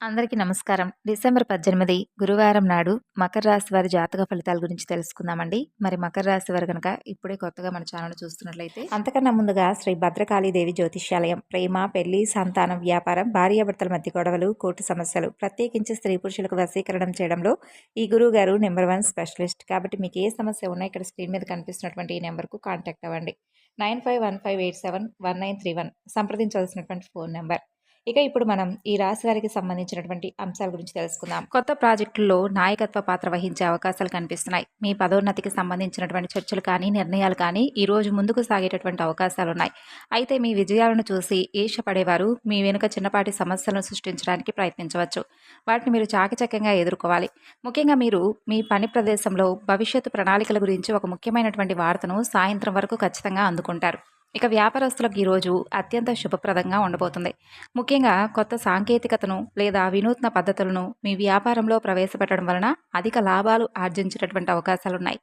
అందరికీ నమస్కారం. డిసెంబర్ పద్దెనిమిది గురువారం నాడు మకర రాశి వారి జాతక ఫలితాల గురించి తెలుసుకుందామండి. మరి మకర రాశి వారు కనుక ఇప్పుడే కొత్తగా మన ఛానల్ చూస్తున్నట్లయితే అంతకన్నా ముందుగా శ్రీ భద్రకాళీదేవి జ్యోతిష్యాలయం ప్రేమ పెళ్ళి సంతానం వ్యాపారం భార్యాభర్తల మధ్య గొడవలు కోర్టు సమస్యలు ప్రత్యేకించి స్త్రీ పురుషులకు వశీకరణం చేయడంలో ఈ గురువు గారు నెంబర్ వన్ స్పెషలిస్ట్. కాబట్టి మీకు ఏ సమస్య ఉన్నా ఇక్కడ స్క్రీన్ మీద కనిపిస్తున్నటువంటి ఈ నెంబర్కు కాంటాక్ట్ అవ్వండి. Nine five one five eight seven one nine three one సంప్రదించవలసినటువంటి phone number. ఇక ఇప్పుడు మనం ఈ రాశి వారికి సంబంధించినటువంటి అంశాల గురించి తెలుసుకుందాం. కొత్త ప్రాజెక్టుల్లో నాయకత్వ పాత్ర వహించే అవకాశాలు కనిపిస్తున్నాయి. మీ పదోన్నతికి సంబంధించినటువంటి చర్చలు కానీ నిర్ణయాలు కానీ ఈ రోజు ముందుకు సాగేటటువంటి అవకాశాలు ఉన్నాయి. అయితే మీ విజయాలను చూసి ఈర్షపడేవారు మీ వెనుక చిన్నపాటి సమస్యలను సృష్టించడానికి ప్రయత్నించవచ్చు. వాటిని మీరు చాకచక్యంగా ఎదుర్కోవాలి. ముఖ్యంగా మీరు మీ పని ప్రదేశంలో భవిష్యత్తు ప్రణాళికల గురించి ఒక ముఖ్యమైనటువంటి వార్తను సాయంత్రం వరకు ఖచ్చితంగా అందుకుంటారు. ఇక వ్యాపారస్తులకు ఈరోజు అత్యంత శుభప్రదంగా ఉండబోతుంది. ముఖ్యంగా కొత్త సాంకేతికతను లేదా వినూత్న పద్ధతులను మీ వ్యాపారంలో ప్రవేశపెట్టడం వలన అధిక లాభాలు ఆర్జించేటటువంటి అవకాశాలున్నాయి.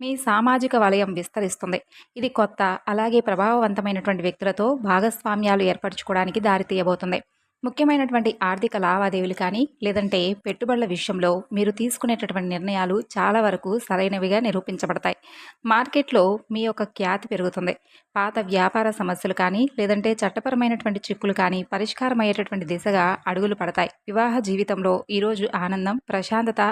మీ సామాజిక వలయం విస్తరిస్తుంది. ఇది కొత్త అలాగే ప్రభావవంతమైనటువంటి వ్యక్తులతో భాగస్వామ్యాలు ఏర్పరచుకోవడానికి దారితీయబోతుంది. ముఖ్యమైనటువంటి ఆర్థిక లావాదేవీలు కానీ లేదంటే పెట్టుబడుల విషయంలో మీరు తీసుకునేటటువంటి నిర్ణయాలు చాలా వరకు సరైనవిగా నిరూపించబడతాయి. మార్కెట్లో మీ యొక్క ఖ్యాతి పెరుగుతుంది. పాత వ్యాపార సమస్యలు కానీ లేదంటే చట్టపరమైనటువంటి చిక్కులు కానీ పరిష్కారం అయ్యేటటువంటి దిశగా అడుగులు పడతాయి. వివాహ జీవితంలో ఈరోజు ఆనందం ప్రశాంతత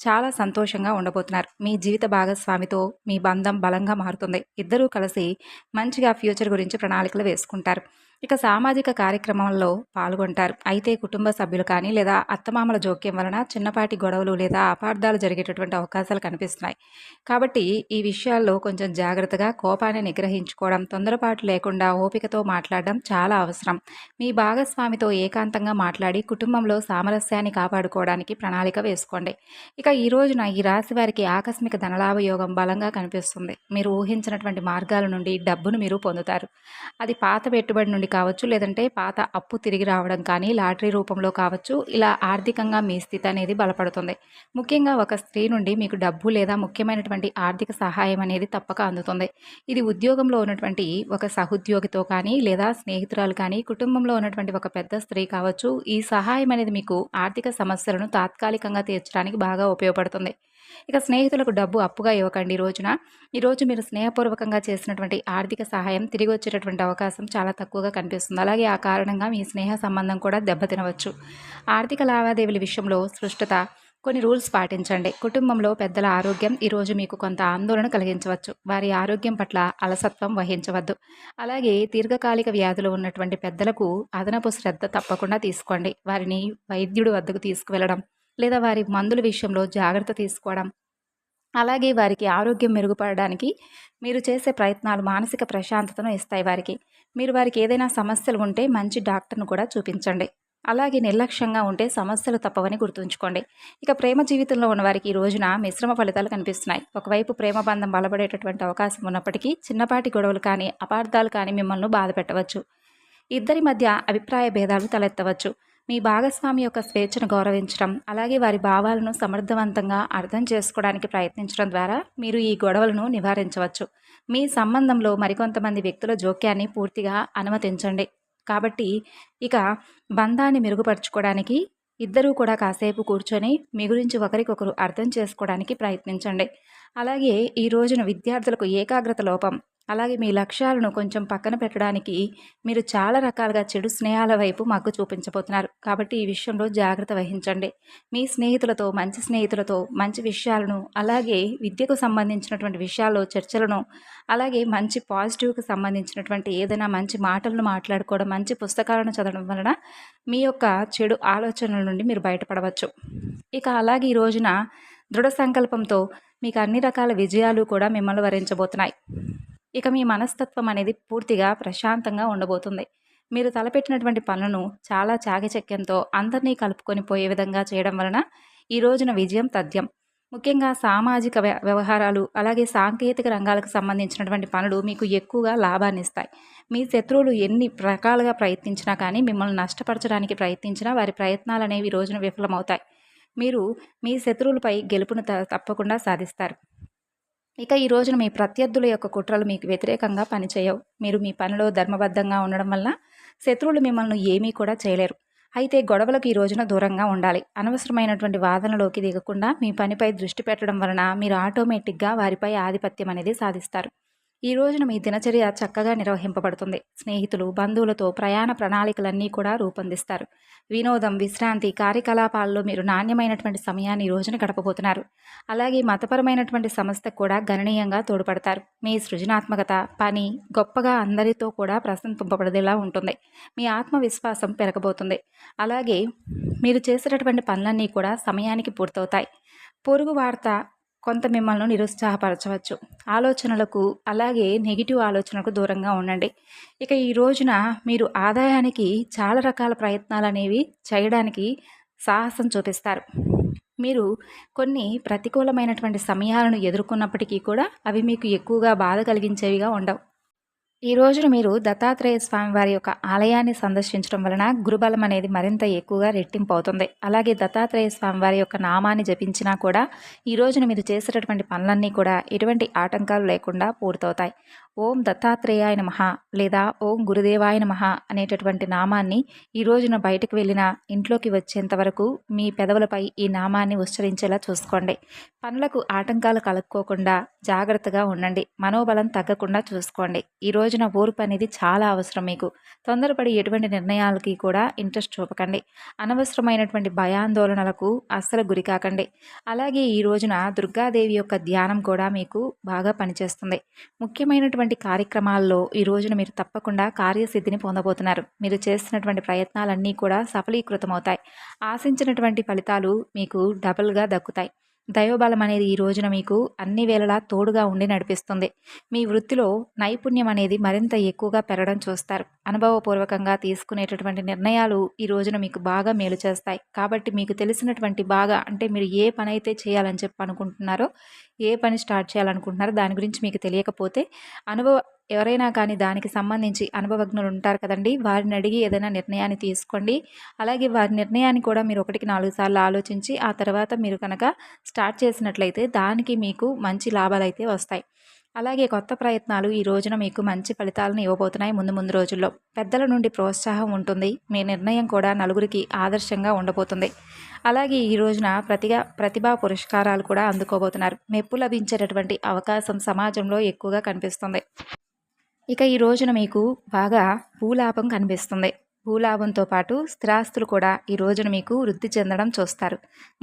చాలా సంతోషంగా ఉండబోతున్నారు. మీ జీవిత భాగస్వామితో మీ బంధం బలంగా మారుతుంది. ఇద్దరూ కలిసి మంచిగా ఫ్యూచర్ గురించి ప్రణాళికలు వేసుకుంటారు. ఇక సామాజిక కార్యక్రమంలో పాల్గొంటారు. అయితే కుటుంబ సభ్యులు కానీ లేదా అత్తమామల జోక్యం వలన చిన్నపాటి గొడవలు లేదా అపార్థాలు జరిగేటటువంటి అవకాశాలు కనిపిస్తున్నాయి. కాబట్టి ఈ విషయాల్లో కొంచెం జాగ్రత్తగా కోపాన్ని నిగ్రహించుకోవడం తొందరపాటు లేకుండా ఓపికతో మాట్లాడడం చాలా అవసరం. మీ భాగస్వామితో ఏకాంతంగా మాట్లాడి కుటుంబంలో సామరస్యాన్ని కాపాడుకోవడానికి ప్రణాళిక వేసుకోండి. ఇక ఈ రోజున ఈ రాశి వారికి ఆకస్మిక ధనలాభ యోగం బలంగా కనిపిస్తుంది. మీరు ఊహించినటువంటి మార్గాల నుండి డబ్బును మీరు పొందుతారు. అది పాత పెట్టుబడి నుండి కావచ్చు లేదంటే పాత అప్పు తిరిగి రావడం కానీ లాటరీ రూపంలో కావచ్చు ఇలా ఆర్థికంగా మీ స్థితి అనేది బలపడుతుంది. ముఖ్యంగా ఒక స్త్రీ నుండి మీకు డబ్బు లేదా ముఖ్యమైనటువంటి ఆర్థిక సహాయం అనేది తప్పక అందుతుంది. ఇది ఉద్యోగంలో ఉన్నటువంటి ఒక సహోద్యోగితో కానీ లేదా స్నేహితురాలు కానీ కుటుంబంలో ఉన్నటువంటి ఒక పెద్ద స్త్రీ కావచ్చు ఈ సహాయం అనేది మీకు ఆర్థిక సమస్యలను తాత్కాలికంగా తీర్చడానికి బాగా ఉపయోగపడుతుంది. ఇక స్నేహితులకు డబ్బు అప్పుగా ఇవ్వకండి ఈ రోజున. ఈరోజు మీరు స్నేహపూర్వకంగా చేసినటువంటి ఆర్థిక సహాయం తిరిగి వచ్చేటటువంటి అవకాశం చాలా తక్కువగా కనిపిస్తుంది. అలాగే ఆ కారణంగా మీ స్నేహ సంబంధం కూడా దెబ్బతినవచ్చు. ఆర్థిక లావాదేవీల విషయంలో స్పష్టత కొన్ని రూల్స్ పాటించండి. కుటుంబంలో పెద్దల ఆరోగ్యం ఈరోజు మీకు కొంత ఆందోళన కలిగించవచ్చు. వారి ఆరోగ్యం పట్ల అలసత్వం వహించవద్దు. అలాగే దీర్ఘకాలిక వ్యాధులు ఉన్నటువంటి పెద్దలకు అదనపు శ్రద్ధ తప్పకుండా తీసుకోండి. వారిని వైద్యుడి వద్దకు తీసుకువెళ్ళడం లేదా వారి మందుల విషయంలో జాగ్రత్త తీసుకోవడం. అలాగే వారికి ఆరోగ్యం మెరుగుపడడానికి మీరు చేసే ప్రయత్నాలు మానసిక ప్రశాంతతను ఇస్తాయి వారికి. మీరు వారికి ఏదైనా సమస్యలు ఉంటే మంచి డాక్టర్ను కూడా చూపించండి. అలాగే నిర్లక్ష్యంగా ఉంటే సమస్యలు తప్పవని గుర్తుంచుకోండి. ఇక ప్రేమ జీవితంలో ఉన్న వారికి ఈ రోజున మిశ్రమ ఫలితాలు కనిపిస్తున్నాయి. ఒకవైపు ప్రేమ బంధం బలపడేటటువంటి అవకాశం ఉన్నప్పటికీ చిన్నపాటి గొడవలు కానీ అపార్థాలు కానీ మిమ్మల్ని బాధ పెట్టవచ్చు. ఇద్దరి మధ్య అభిప్రాయ భేదాలు తలెత్తవచ్చు. మీ భాగస్వామి యొక్క స్వేచ్ఛను గౌరవించడం అలాగే వారి భావాలను సమర్థవంతంగా అర్థం చేసుకోవడానికి ప్రయత్నించడం ద్వారా మీరు ఈ గొడవలను నివారించవచ్చు. మీ సంబంధంలో మరికొంతమంది వ్యక్తుల జోక్యాన్ని పూర్తిగా అనుమతించండి. కాబట్టి ఇక బంధాన్ని మెరుగుపరుచుకోవడానికి ఇద్దరూ కూడా కాసేపు కూర్చొని మీ గురించి ఒకరికొకరు అర్థం చేసుకోవడానికి ప్రయత్నించండి. అలాగే ఈ రోజున విద్యార్థులకు ఏకాగ్రత లోపం అలాగే మీ లక్ష్యాలను కొంచెం పక్కన పెట్టడానికి మీరు చాలా రకాలుగా చెడు స్నేహాల వైపు మాకు చూపించబోతున్నారు. కాబట్టి ఈ విషయంలో జాగ్రత్త వహించండి. మీ స్నేహితులతో మంచి స్నేహితులతో మంచి విషయాలను అలాగే విద్యకు సంబంధించినటువంటి విషయాల్లో చర్చలను అలాగే మంచి పాజిటివ్కి సంబంధించినటువంటి ఏదైనా మంచి మాటలను మాట్లాడుకోవడం మంచి పుస్తకాలను చదవడం వలన మీ యొక్క చెడు ఆలోచనల నుండి మీరు బయటపడవచ్చు. ఇక అలాగే ఈ రోజున దృఢ సంకల్పంతో మీకు అన్ని రకాల విజయాలు కూడా మిమ్మల్ని వరించబోతున్నాయి. ఇక మీ మనస్తత్వం అనేది పూర్తిగా ప్రశాంతంగా ఉండబోతుంది. మీరు తలపెట్టినటువంటి పనులను చాలా చాకచక్యంతో అందరినీ కలుపుకొని పోయే విధంగా చేయడం వలన ఈ రోజున విజయం తథ్యం. ముఖ్యంగా సామాజిక వ్యవహారాలు అలాగే సాంకేతిక రంగాలకు సంబంధించినటువంటి పనులు మీకు ఎక్కువగా లాభాన్ని ఇస్తాయి. మీ శత్రువులు ఎన్ని రకాలుగా ప్రయత్నించినా కానీ మిమ్మల్ని నష్టపరచడానికి ప్రయత్నించినా వారి ప్రయత్నాలు అనేవి ఈ రోజున విఫలమవుతాయి. మీరు మీ శత్రువులపై గెలుపును తప్పకుండా సాధిస్తారు. ఇక ఈ రోజున మీ ప్రత్యర్థుల యొక్క కుట్రలు మీకు వ్యతిరేకంగా పనిచేయవు. మీరు మీ పనిలో ధర్మబద్ధంగా ఉండడం వల్ల శత్రువులు మిమ్మల్ని ఏమీ కూడా చేయలేరు. అయితే గొడవలకు ఈ రోజున దూరంగా ఉండాలి. అనవసరమైనటువంటి వాదనలోకి దిగకుండా మీ పనిపై దృష్టి పెట్టడం వలన మీరు ఆటోమేటిక్గా వారిపై ఆధిపత్యం అనేది సాధిస్తారు. ఈ రోజున మీ దినచర్య చక్కగా నిర్వహింపబడుతుంది. స్నేహితులు బంధువులతో ప్రయాణ ప్రణాళికలన్నీ కూడా రూపొందిస్తారు. వినోదం విశ్రాంతి కార్యకలాపాల్లో మీరు నాణ్యమైనటువంటి సమయాన్ని ఈ రోజున గడపబోతున్నారు. అలాగే మతపరమైనటువంటి సంస్థకు కూడా గణనీయంగా తోడ్పడతారు. మీ సృజనాత్మకత పని గొప్పగా అందరితో కూడా ప్రశంసింపబడేలా ఉంటుంది. మీ ఆత్మవిశ్వాసం పెరగబోతుంది. అలాగే మీరు చేసేటటువంటి పనులన్నీ కూడా సమయానికి పూర్తవుతాయి. పొరుగు వార్త కొంత మిమ్మల్ని నిరుత్సాహపరచవచ్చు. ఆలోచనలకు అలాగే నెగిటివ్ ఆలోచనలకు దూరంగా ఉండండి. ఇక ఈ రోజున మీరు ఆదాయానికి చాలా రకాల ప్రయత్నాలు అనేవి చేయడానికి సాహసం చూపిస్తారు. మీరు కొన్ని ప్రతికూలమైనటువంటి సమయాలను ఎదుర్కొన్నప్పటికీ కూడా అవి మీకు ఎక్కువగా బాధ కలిగించేవిగా ఉండవు. ఈ రోజున మీరు దత్తాత్రేయ స్వామి వారి యొక్క ఆలయాన్ని సందర్శించడం వలన గురుబలం అనేది మరింత ఎక్కువగా రెట్టింపు అవుతుంది. అలాగే దత్తాత్రేయ స్వామి వారి యొక్క నామాన్ని జపించినా కూడా ఈ రోజున మీరు చేసేటటువంటి పనులన్నీ కూడా ఎటువంటి ఆటంకాలు లేకుండా పూర్తవుతాయి. ఓం దత్తాత్రేయాయ నమ లేదా ఓం గురుదేవాయ నమ అనేటటువంటి నామాన్ని ఈ రోజున బయటకు వెళ్ళిన ఇంట్లోకి వచ్చేంత వరకు మీ పెదవులపై ఈ నామాన్ని ఉచ్చరించేలా చూసుకోండి. పనులకు ఆటంకాలు కలుక్కోకుండా జాగ్రత్తగా ఉండండి. మనోబలం తగ్గకుండా చూసుకోండి. ఈ రోజున ఓర్పు అనేది చాలా అవసరం మీకు. తొందరపడి ఎటువంటి నిర్ణయాలకి కూడా ఇంట్రెస్ట్ చూపకండి. అనవసరమైనటువంటి భయాందోళనలకు అస్సలు గురికాకండి అలాగే ఈ రోజున దుర్గాదేవి యొక్క ధ్యానం కూడా మీకు బాగా పనిచేస్తుంది. ముఖ్యమైనటువంటి కార్యక్రమాల్లో ఈ రోజున మీరు తప్పకుండా కార్యసిద్ధిని పొందబోతున్నారు. మీరు చేస్తున్నటువంటి ప్రయత్నాలన్నీ కూడా సఫలీకృతమవుతాయి. ఆశించినటువంటి ఫలితాలు మీకు డబుల్గా దక్కుతాయి. దైవబలం అనేది ఈ రోజున మీకు అన్ని వేళలా తోడుగా ఉండి నడిపిస్తుంది. మీ వృత్తిలో నైపుణ్యం అనేది మరింత ఎక్కువగా పెరగడం చూస్తారు. అనుభవపూర్వకంగా తీసుకునేటటువంటి నిర్ణయాలు ఈ రోజున మీకు బాగా మేలు చేస్తాయి. కాబట్టి మీకు తెలిసినటువంటి బాగా అంటే మీరు ఏ పని అయితే చేయాలని చెప్పి అనుకుంటున్నారో ఏ పని స్టార్ట్ చేయాలనుకుంటున్నారో దాని గురించి మీకు తెలియకపోతే అనుభవ ఎవరైనా కానీ దానికి సంబంధించి అనుభవజ్ఞులు ఉంటారు కదండి. వారిని అడిగి ఏదైనా నిర్ణయాన్ని తీసుకోండి. అలాగే వారి నిర్ణయాన్ని కూడా మీరు ఒకటికి నాలుగు సార్లు ఆలోచించి ఆ తర్వాత మీరు కనుక స్టార్ట్ చేసినట్లయితే దానికి మీకు మంచి లాభాలు అయితే వస్తాయి. అలాగే కొత్త ప్రయత్నాలు ఈ రోజున మీకు మంచి ఫలితాలను ఇవ్వబోతున్నాయి ముందు ముందు రోజుల్లో. పెద్దల నుండి ప్రోత్సాహం ఉంటుంది. మీ నిర్ణయం కూడా నలుగురికి ఆదర్శంగా ఉండబోతుంది. అలాగే ఈ రోజున ప్రతిగా ప్రతిభా పురస్కారాలు కూడా అందుకోబోతున్నారు. మెప్పు లభించేటటువంటి అవకాశం సమాజంలో ఎక్కువగా కనిపిస్తుంది. ఇక ఈ రోజున మీకు బాగా భూలాభం కనిపిస్తుంది. భూలాభంతో పాటు స్థిరాస్తులు కూడా ఈ రోజున మీకు వృద్ధి చెందడం చూస్తారు.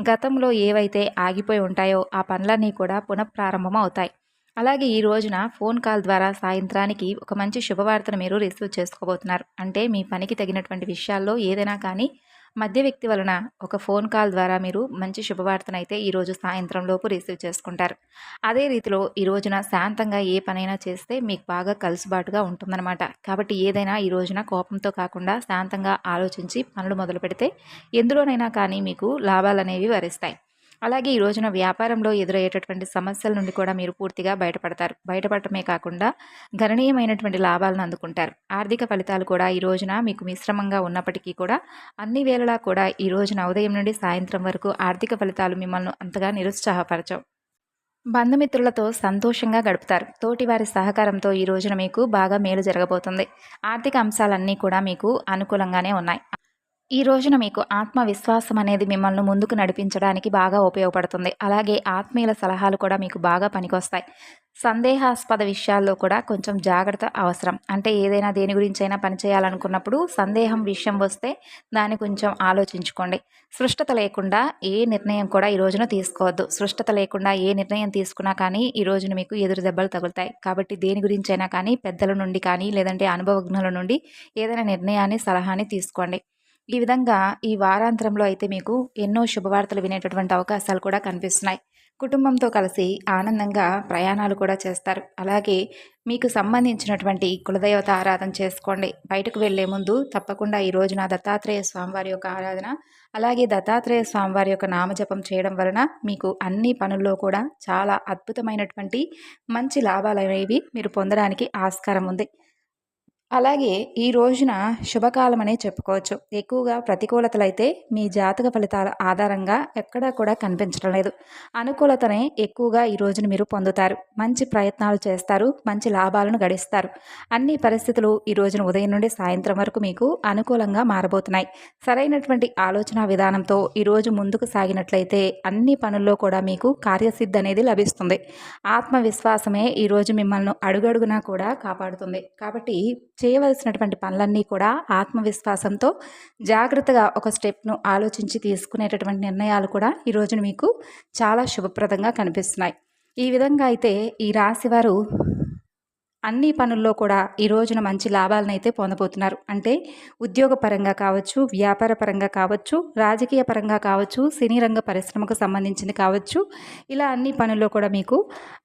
గతంలో ఏవైతే ఆగిపోయి ఉంటాయో ఆ పనులన్నీ కూడా పునఃప్రారంభం అవుతాయి. అలాగే ఈ రోజున ఫోన్ కాల్ ద్వారా సాయంత్రానికి ఒక మంచి శుభవార్తను మీరు రిసీవ్ చేసుకోబోతున్నారు. అంటే మీ పనికి తగినటువంటి విషయాల్లో ఏదైనా కానీ మధ్య వ్యక్తి వలన ఒక ఫోన్ కాల్ ద్వారా మీరు మంచి శుభవార్తనైతే ఈరోజు సాయంత్రం లోపు రిసీవ్ చేసుకుంటారు. అదే రీతిలో ఈ రోజున శాంతంగా ఏ పనైనా చేస్తే మీకు బాగా కలుసుబాటుగా ఉంటుందన్నమాట. కాబట్టి ఏదైనా ఈ రోజున కోపంతో కాకుండా శాంతంగా ఆలోచించి పనులు మొదలు పెడితే ఎందులోనైనా కానీ మీకు లాభాలు అనేవి వరిస్తాయి. అలాగే ఈ రోజున వ్యాపారంలో ఎదురయ్యేటటువంటి సమస్యల నుండి కూడా మీరు పూర్తిగా బయటపడతారు. బయటపడటమే కాకుండా గణనీయమైనటువంటి లాభాలను అందుకుంటారు. ఆర్థిక ఫలితాలు కూడా ఈ రోజున మీకు మిశ్రమంగా ఉన్నప్పటికీ కూడా అన్ని వేళలా కూడా ఈ రోజున ఉదయం నుండి సాయంత్రం వరకు ఆర్థిక ఫలితాలు మిమ్మల్ని అంతగా నిరుత్సాహపరచవు. బంధుమిత్రులతో సంతోషంగా గడుపుతారు. తోటివారి సహకారంతో ఈ రోజున మీకు బాగా మేలు జరగబోతుంది. ఆర్థిక అంశాలన్నీ కూడా మీకు అనుకూలంగానే ఉన్నాయి. ఈ రోజున మీకు ఆత్మవిశ్వాసం అనేది మిమ్మల్ని ముందుకు నడిపించడానికి బాగా ఉపయోగపడుతుంది. అలాగే ఆత్మీయుల సలహాలు కూడా మీకు బాగా పనికొస్తాయి. సందేహాస్పద విషయాల్లో కూడా కొంచెం జాగ్రత్త అవసరం. అంటే ఏదైనా దేని గురించి అయినా పనిచేయాలనుకున్నప్పుడు సందేహం విషయం వస్తే దాన్ని కొంచెం ఆలోచించుకోండి. సృష్టత లేకుండా ఏ నిర్ణయం కూడా ఈ రోజున తీసుకోవద్దు. సృష్టత లేకుండా ఏ నిర్ణయం తీసుకున్నా కానీ ఈ రోజున మీకు ఎదురు దెబ్బలు తగులుతాయి. కాబట్టి దేని గురించి అయినా కానీ పెద్దల నుండి కానీ లేదంటే అనుభవజ్ఞుల నుండి ఏదైనా నిర్ణయాన్ని సలహాని తీసుకోండి. ఈ విధంగా ఈ వారాంతరంలో అయితే మీకు ఎన్నో శుభవార్తలు వినేటటువంటి అవకాశాలు కూడా కనిపిస్తున్నాయి. కుటుంబంతో కలిసి ఆనందంగా ప్రయాణాలు కూడా చేస్తారు. అలాగే మీకు సంబంధించినటువంటి కులదేవత ఆరాధన చేసుకోండి. బయటకు వెళ్ళే ముందు తప్పకుండా ఈ రోజున దత్తాత్రేయ స్వామివారి యొక్క ఆరాధన అలాగే దత్తాత్రేయ స్వామివారి యొక్క నామజపం చేయడం వలన మీకు అన్ని పనుల్లో కూడా చాలా అద్భుతమైనటువంటి మంచి లాభాలు అనేవి మీరు పొందడానికి ఆస్కారం ఉంది. అలాగే ఈ రోజున శుభకాలం అనే చెప్పుకోవచ్చు. ఎక్కువగా ప్రతికూలతలు అయితే మీ జాతక ఫలితాల ఆధారంగా ఎక్కడా కూడా కనిపించడం లేదు. అనుకూలతనే ఎక్కువగా ఈ రోజున మీరు పొందుతారు. మంచి ప్రయత్నాలు చేస్తారు. మంచి లాభాలను గడిస్తారు. అన్ని పరిస్థితులు ఈ రోజున ఉదయం నుండి సాయంత్రం వరకు మీకు అనుకూలంగా మారబోతున్నాయి. సరైనటువంటి ఆలోచన విధానంతో ఈరోజు ముందుకు సాగినట్లయితే అన్ని పనుల్లో కూడా మీకు కార్యసిద్ధి అనేది లభిస్తుంది. ఆత్మవిశ్వాసమే ఈరోజు మిమ్మల్ని అడుగడుగునా కూడా కాపాడుతుంది. కాబట్టి చేయవలసినటువంటి పనులన్నీ కూడా ఆత్మవిశ్వాసంతో జాగ్రత్తగా ఒక స్టెప్ను ఆలోచించి తీసుకునేటటువంటి నిర్ణయాలు కూడా ఈ రోజున మీకు చాలా శుభప్రదంగా కనిపిస్తున్నాయి. ఈ విధంగా అయితే ఈ రాశివారు అన్ని పనుల్లో కూడా ఈ రోజున మంచి లాభాలను అయితే పొందబోతున్నారు. అంటే ఉద్యోగపరంగా కావచ్చు వ్యాపార పరంగా కావచ్చు రాజకీయ పరంగా కావచ్చు సినీ రంగ పరిశ్రమకు సంబంధించింది కావచ్చు ఇలా అన్ని పనుల్లో కూడా మీకు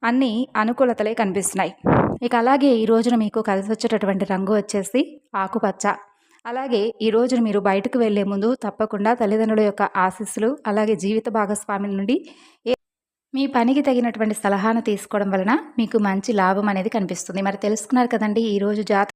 అన్ని అనుకూలతలే కనిపిస్తున్నాయి. ఇక అలాగే ఈ రోజున మీకు కలిసి వచ్చేటటువంటి రంగు వచ్చేసి ఆకుపచ్చ. అలాగే ఈ రోజున మీరు బయటకు వెళ్ళే ముందు తప్పకుండా తల్లిదండ్రుల యొక్క ఆశీస్సులు అలాగే జీవిత భాగస్వామి నుండి మీ పనికి తగినటువంటి సలహాను తీసుకోవడం వలన మీకు మంచి లాభం అనేది కనిపిస్తుంది. మరి తెలుసుకున్నారు కదండి ఈరోజు జాత